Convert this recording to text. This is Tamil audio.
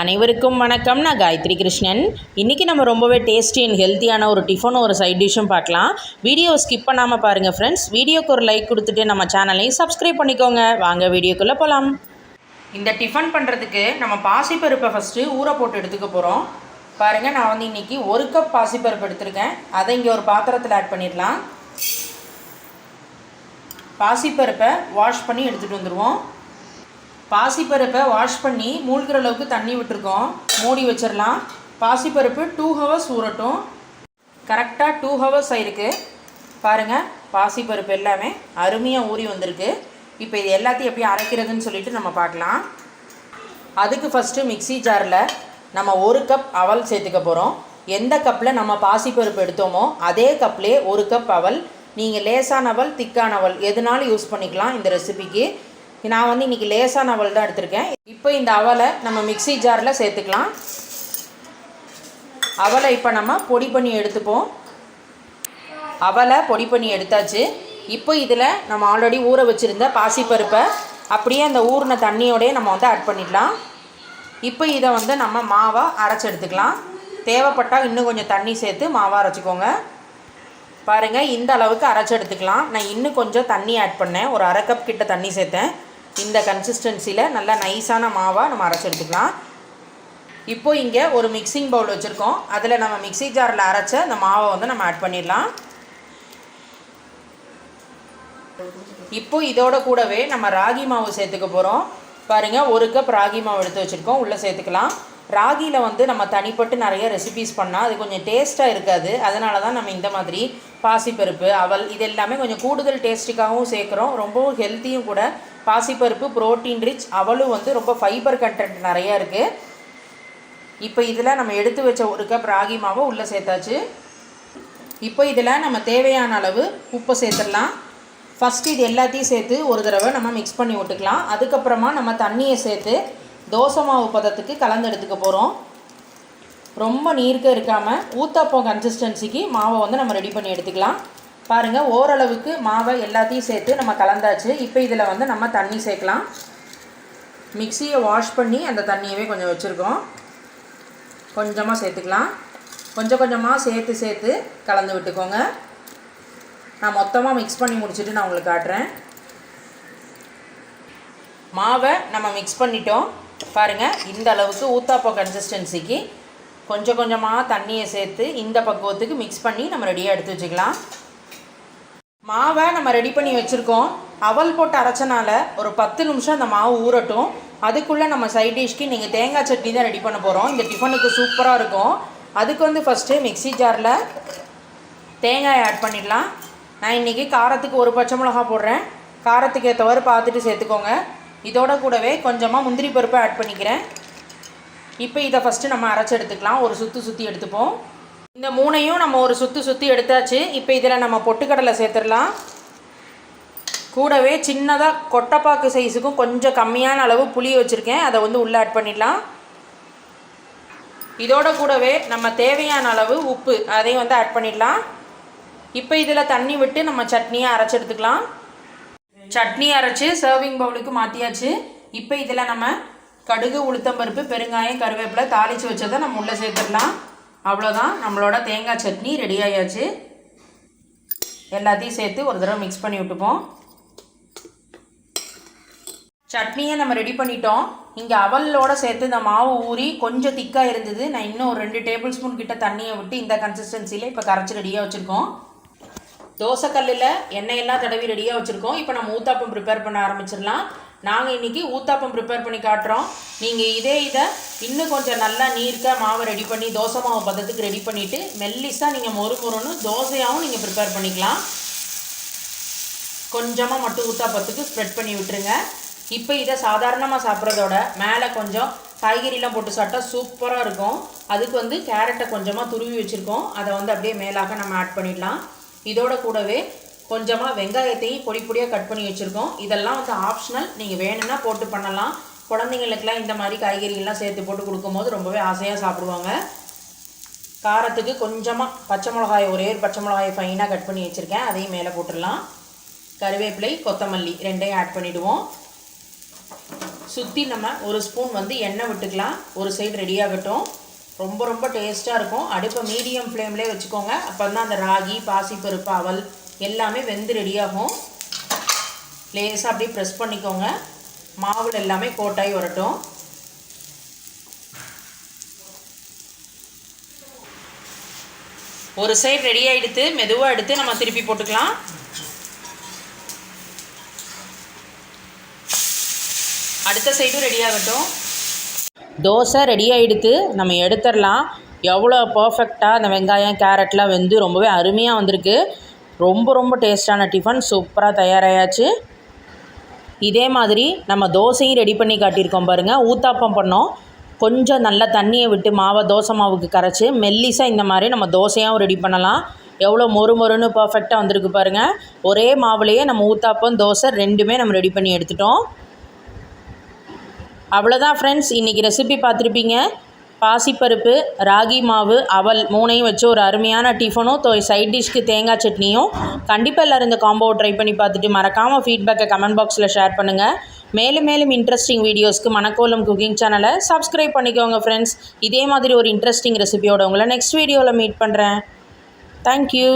அனைவருக்கும் வணக்கம். நான் காயத்ரி கிருஷ்ணன். இன்றைக்கி நம்ம ரொம்பவே டேஸ்டி அண்ட் ஹெல்த்தியான ஒரு டிஃபனும் ஒரு சைட் டிஷ்ஷும் பார்க்கலாம். வீடியோ ஸ்கிப் பண்ணாமல் பாருங்கள் ஃப்ரெண்ட்ஸ் வீடியோக்கு ஒரு லைக் கொடுத்துட்டு நம்ம சேனலையும் சப்ஸ்கிரைப் பண்ணிக்கோங்க. வாங்க வீடியோக்குள்ளே போகலாம் இந்த டிஃபன் பண்ணுறதுக்கு நம்ம பாசிப்பருப்பை ஃபஸ்ட்டு ஊற போட்டு எடுத்துக்க போகிறோம் பாருங்கள் நான் வந்து இன்றைக்கி ஒரு கப் பாசிப்பருப்பு எடுத்திருக்கேன். அதை இங்கே ஒரு பாத்திரத்தில் ஆட் பண்ணிடலாம். பாசிப்பருப்பை வாஷ் பண்ணி எடுத்துகிட்டு வந்துடுவோம் பாசிப்பருப்பை வாஷ் பண்ணி மூழ்கிற அளவுக்கு தண்ணி விட்டுருக்கோம். மூடி வச்சிடலாம். பாசிப்பருப்பு டூ ஹவர்ஸ் ஊறட்டும். கரெக்டாக டூ ஹவர்ஸ் ஆயிருக்கு. பாருங்கள் பாசிப்பருப்பு எல்லாமே அருமையாக ஊறி வந்திருக்கு. இப்போ இது எல்லாத்தையும் எப்படி அரைக்கிறதுன்னு சொல்லிட்டு நம்ம பார்க்கலாம். அதுக்கு ஃபஸ்ட்டு மிக்ஸி ஜாரில் நம்ம ஒரு கப் அவல் சேர்த்துக்க போகிறோம் எந்த கப்பில் நம்ம பாசிப்பருப்பு எடுத்தோமோ அதே கப்லேயே ஒரு கப் அவல். நீங்கள் லேசான அவல் திக்கான அவல் எதுனாலும் யூஸ் பண்ணிக்கலாம் இந்த ரெசிபிக்கு நான் வந்து இன்றைக்கி லேசான அவல் தான் எடுத்திருக்கேன். இப்போ இந்த அவலை நம்ம மிக்ஸி ஜாரில் சேர்த்துக்கலாம். அவலை இப்போ நம்ம பொடி பண்ணி எடுத்துப்போம். அவலை பொடி பண்ணி எடுத்தாச்சு. இப்போ இதில் நம்ம ஆல்ரெடி ஊற வச்சுருந்த பாசிப்பருப்பை அப்படியே அந்த ஊறின தண்ணியோடய நம்ம வந்து ஆட் பண்ணிடலாம் இப்போ இதை வந்து நம்ம மாவாக அரைச்சி எடுத்துக்கலாம். தேவைப்பட்டால் இன்னும் கொஞ்சம் தண்ணி சேர்த்து மாவாக அரைச்சிக்கோங்க. பாருங்கள் இந்த அளவுக்கு அரைச்சி எடுத்துக்கலாம். நான் இன்னும் கொஞ்சம் தண்ணி ஆட் பண்ணேன். ஒரு அரை கப் கிட்ட தண்ணி சேர்த்தேன். இந்த கன்சிஸ்டன்சியில் நல்லா நைஸான மாவாக நம்ம அரைச்சி எடுத்துக்கலாம். இங்கே ஒரு மிக்சிங் பவுல் வச்சுருக்கோம். அதில் நம்ம மிக்ஸி ஜாரில் அரைச்ச அந்த மாவை வந்து நம்ம ஆட் பண்ணிடலாம். இப்போ இதோட கூடவே நம்ம ராகி மாவு சேர்த்துக்க போகிறோம் பாருங்கள் ஒரு கப் ராகி மாவு எடுத்து வச்சுருக்கோம். உள்ளே சேர்த்துக்கலாம். ராகியில் வந்து நம்ம தனிப்பட்டு நிறைய ரெசிபீஸ் பண்ணால் அது கொஞ்சம் டேஸ்ட்டாக இருக்காது. அதனால தான் நம்ம இந்த மாதிரி பாசிப்பருப்பு அவல் இது எல்லாமே கொஞ்சம் கூடுதல் டேஸ்ட்டுக்காகவும் சேர்க்குறோம். ரொம்பவும் ஹெல்த்தியும் கூட பாசிப்பருப்பு ப்ரோட்டீன் ரிச் அவளும் வந்து ரொம்ப ஃபைபர் கண்டென்ட் நிறையா இருக்குது இப்போ இதில் நம்ம எடுத்து வச்ச ஒரு கப் ராகி மாவை உள்ளே சேர்த்தாச்சு. இப்போ இதில் நம்ம தேவையான அளவு உப்பை சேர்த்துடலாம். ஃபஸ்ட்டு இது எல்லாத்தையும் சேர்த்து ஒரு தடவை நம்ம மிக்ஸ் பண்ணி விட்டுக்கலாம். அதுக்கப்புறமா நம்ம தண்ணியை சேர்த்து தோசை மாவு பதத்துக்கு கலந்து எடுத்துக்க போகிறோம் ரொம்ப நீர்க்க இருக்காமல் ஊத்தாப்பம் கன்சிஸ்டன்சிக்கு மாவை வந்து நம்ம ரெடி பண்ணி எடுத்துக்கலாம். பாருங்கள் ஓரளவுக்கு மாவை எல்லாத்தையும் சேர்த்து நம்ம கலந்தாச்சு. இப்போ இதில் வந்து நம்ம தண்ணி சேர்க்கலாம். மிக்சியை வாஷ் பண்ணி அந்த தண்ணியவே கொஞ்சம் வச்சுருக்கோம். கொஞ்சமாக சேர்த்துக்கலாம். கொஞ்சம் கொஞ்சமாக சேர்த்து சேர்த்து கலந்து விட்டுக்கோங்க. நான் மொத்தமாக மிக்ஸ் பண்ணி முடிச்சுட்டு நான் உங்களுக்கு காட்டுறேன். மாவை நம்ம மிக்ஸ் பண்ணிட்டோம். பாருங்கள் இந்த அளவுக்கு ஊத்தாப்பம் கன்சிஸ்டன்சிக்கு கொஞ்சம் கொஞ்சமாக தண்ணியை சேர்த்து இந்த பக்குவத்துக்கு மிக்ஸ் பண்ணி நம்ம ரெடியாக எடுத்து வச்சுக்கலாம். மாவை நம்ம ரெடி பண்ணி வச்சுருக்கோம். அவல் போட்டு அரைச்சனால ஒரு பத்து நிமிஷம் அந்த மாவு ஊறட்டும். அதுக்குள்ளே நம்ம சைட் டிஷ்க்கு நீங்கள் தேங்காய் சட்னி தான் ரெடி பண்ண போகிறோம் இந்த டிஃபனுக்கு சூப்பராக இருக்கும். அதுக்கு வந்து ஃபஸ்ட்டு மிக்ஸி ஜாரில் தேங்காய் ஆட் பண்ணிடலாம். நான் இன்றைக்கி காரத்துக்கு ஒரு பச்சை மிளகா போடுறேன். காரத்துக்கு ஏற்றவாறு பார்த்துட்டு சேர்த்துக்கோங்க. இதோட கூடவே கொஞ்சமாக முந்திரி பருப்பை ஆட் பண்ணிக்கிறேன். இப்போ இதை ஃபஸ்ட்டு நம்ம அரைச்சி எடுத்துக்கலாம். ஒரு சுற்றி சுற்றி எடுத்துப்போம். இந்த மூணையும் நம்ம ஒரு சுற்றி சுற்றி எடுத்தாச்சு. இப்போ இதில் நம்ம பொட்டுக்கடலை சேர்த்துடலாம். கூடவே சின்னதாக கொட்டைப்பாக்கு சைஸுக்கும் கொஞ்சம் கம்மியான அளவு புளி வச்சுருக்கேன். அதை வந்து உள்ளே ஆட் பண்ணிடலாம். இதோட கூடவே நம்ம தேவையான அளவு உப்பு அதையும் வந்து ஆட் பண்ணிடலாம். இப்போ இதில் தண்ணி விட்டு நம்ம சட்னியை அரைச்சி எடுத்துக்கலாம். சட்னி அரைச்சி சர்விங் பவுலுக்கு மாற்றியாச்சு இப்போ இதில் நம்ம கடுகு உளுத்தம்பருப்பு பெருங்காயம் கருவேப்பிலை தாளித்து வச்சதை நம்ம உள்ளே சேர்த்துடலாம். அவ்வளோதான் நம்மளோட தேங்காய் சட்னி ரெடி ஆயாச்சு. எல்லாத்தையும் சேர்த்து ஒரு தடவை மிக்ஸ் பண்ணி விட்டுப்போம். சட்னியை நம்ம ரெடி பண்ணிட்டோம். இங்கே அவலோடு சேர்த்து இந்த மாவு ஊறி கொஞ்சம் திக்காக இருந்தது. நான் இன்னும் ஒரு ரெண்டு டேபிள் ஸ்பூன் கிட்ட தண்ணியை விட்டு இந்த கன்சிஸ்டன்சியில் இப்போ கரைச்சி ரெடியாக வச்சுருக்கோம். தோசைக்கல்லில் எண்ணெயெல்லாம் தடவி ரெடியாக வச்சுருக்கோம். இப்போ நம்ம ஊத்தாப்பம் ப்ரிப்பேர் பண்ண ஆரம்பிச்சிடலாம். நாங்கள் இன்றைக்கி ஊத்தாப்பம் ப்ரிப்பேர் பண்ணி காட்டுறோம். நீங்கள் இதே இதை இன்னும் கொஞ்சம் நல்லா நீர்க்க மாவை ரெடி பண்ணி தோசை மாவு பதத்துக்கு ரெடி பண்ணிவிட்டு மெல்லிஸாக நீங்கள் மொறு மொறுன்னு தோசையாகவும் நீங்கள் ப்ரிப்பேர் பண்ணிக்கலாம். கொஞ்சமாக மட்டும் ஊத்தாப்பத்துக்கு ஸ்ப்ரெட் பண்ணி விட்டுருங்க. இப்போ இதை சாதாரணமாக சாப்பிட்றதோட மேலே கொஞ்சம் காய்கறிலாம் போட்டு சாப்பிட்டா சூப்பராக இருக்கும். அதுக்கு வந்து கேரட்டை கொஞ்சமாக துருவி வச்சுருக்கோம். அதை வந்து அப்படியே மேலாக நம்ம ஆட் பண்ணிடலாம். இதோட கூடவே கொஞ்சமாக வெங்காயத்தையும் பொடி பொடியாக கட் பண்ணி வச்சுருக்கோம். இதெல்லாம் வந்து ஆப்ஷனல் நீங்கள் வேணும்னா போட்டு பண்ணலாம். குழந்தைங்களுக்கெல்லாம் இந்த மாதிரி காய்கறிகள்லாம் சேர்த்து போட்டு கொடுக்கும்போது ரொம்பவே ஆசையாக சாப்பிடுவாங்க. காரத்துக்கு கொஞ்சமாக பச்சை மிளகாய் ஒரே ஒரு பச்சை மிளகாயை ஃபைனாக கட் பண்ணி வச்சுருக்கேன். அதையும் மேலே போட்டுடலாம். கருவேப்பிலை கொத்தமல்லி ரெண்டையும் ஆட் பண்ணிவிடுவோம் சுற்றி நம்ம ஒரு ஸ்பூன் வந்து எண்ணெய் விட்டுக்கலாம். ஒரு சைடு ரெடியாகட்டும் ரொம்ப ரொம்ப டேஸ்ட்டாக இருக்கும். அடுப்பை மீடியம் ஃப்ளேம்லேயே வச்சுக்கோங்க. அப்போ தான் அந்த ராகி பாசிப்பருப்பு அவல் எல்லாமே வெந்து ரெடியாகும் லேசாக அப்படியே ப்ரெஸ் பண்ணிக்கோங்க. மாவில் எல்லாமே கோட்டாகி வரட்டும். ஒரு சைடு ரெடி ஆகிடுத்து மெதுவாக எடுத்து நம்ம திருப்பி போட்டுக்கலாம். அடுத்த சைடும் ரெடி ஆகட்டும். தோசை ரெடி ஆகிடுத்து நம்ம எடுத்துடலாம். எவ்வளோ பர்ஃபெக்டாக அந்த வெங்காயம் கேரட்லாம் வெந்து ரொம்பவே அருமையாக வந்திருக்கு. ரொம்ப ரொம்ப டேஸ்டான டிஃபன் சூப்பராக தயாராகியாச்சு இதே மாதிரி நம்ம தோசையும் ரெடி பண்ணி காட்டியிருக்கோம் பாருங்கள் ஊத்தாப்பம் பண்ணோம். கொஞ்சம் நல்லா தண்ணியை விட்டு மாவை தோசை மாவுக்கு கரைச்சி மெல்லிசாக இந்த மாதிரி நம்ம தோசையாகவும் ரெடி பண்ணலாம். எவ்வளோ மொறு மொறுன்னு பர்ஃபெக்டாக வந்திருக்கு பாருங்கள் ஒரே மாவுலேயே நம்ம ஊத்தாப்பம் தோசை ரெண்டுமே நம்ம ரெடி பண்ணி எடுத்துட்டோம். அவ்வளோதான் ஃப்ரெண்ட்ஸ் இன்றைக்கி ரெசிபி பார்த்துருப்பீங்க. பாசிப்பருப்பு ராகி மாவு அவல் மூணையும் வச்சு ஒரு அருமையான டிஃபனும் தோ சைட் டிஷ்க்கு தேங்காய் சட்னியும். கண்டிப்பாக எல்லோரும் இந்த காம்போவை ட்ரை பண்ணி பார்த்துட்டு மறக்காமல் ஃபீட்பேக்கை கமெண்ட் பாக்ஸில் ஷேர் பண்ணுங்கள் மேலும் மேலும் இன்ட்ரெஸ்டிங் வீடியோஸ்க்கு மணக்கோலம் குக்கிங் சேனலை சப்ஸ்கிரைப் பண்ணிக்கோங்க ஃப்ரெண்ட்ஸ் இதே மாதிரி ஒரு இன்ட்ரெஸ்டிங் ரெசிபியோட உங்களை நெக்ஸ்ட் வீடியோவில் மீட் பண்ணுறேன் தேங்க்யூ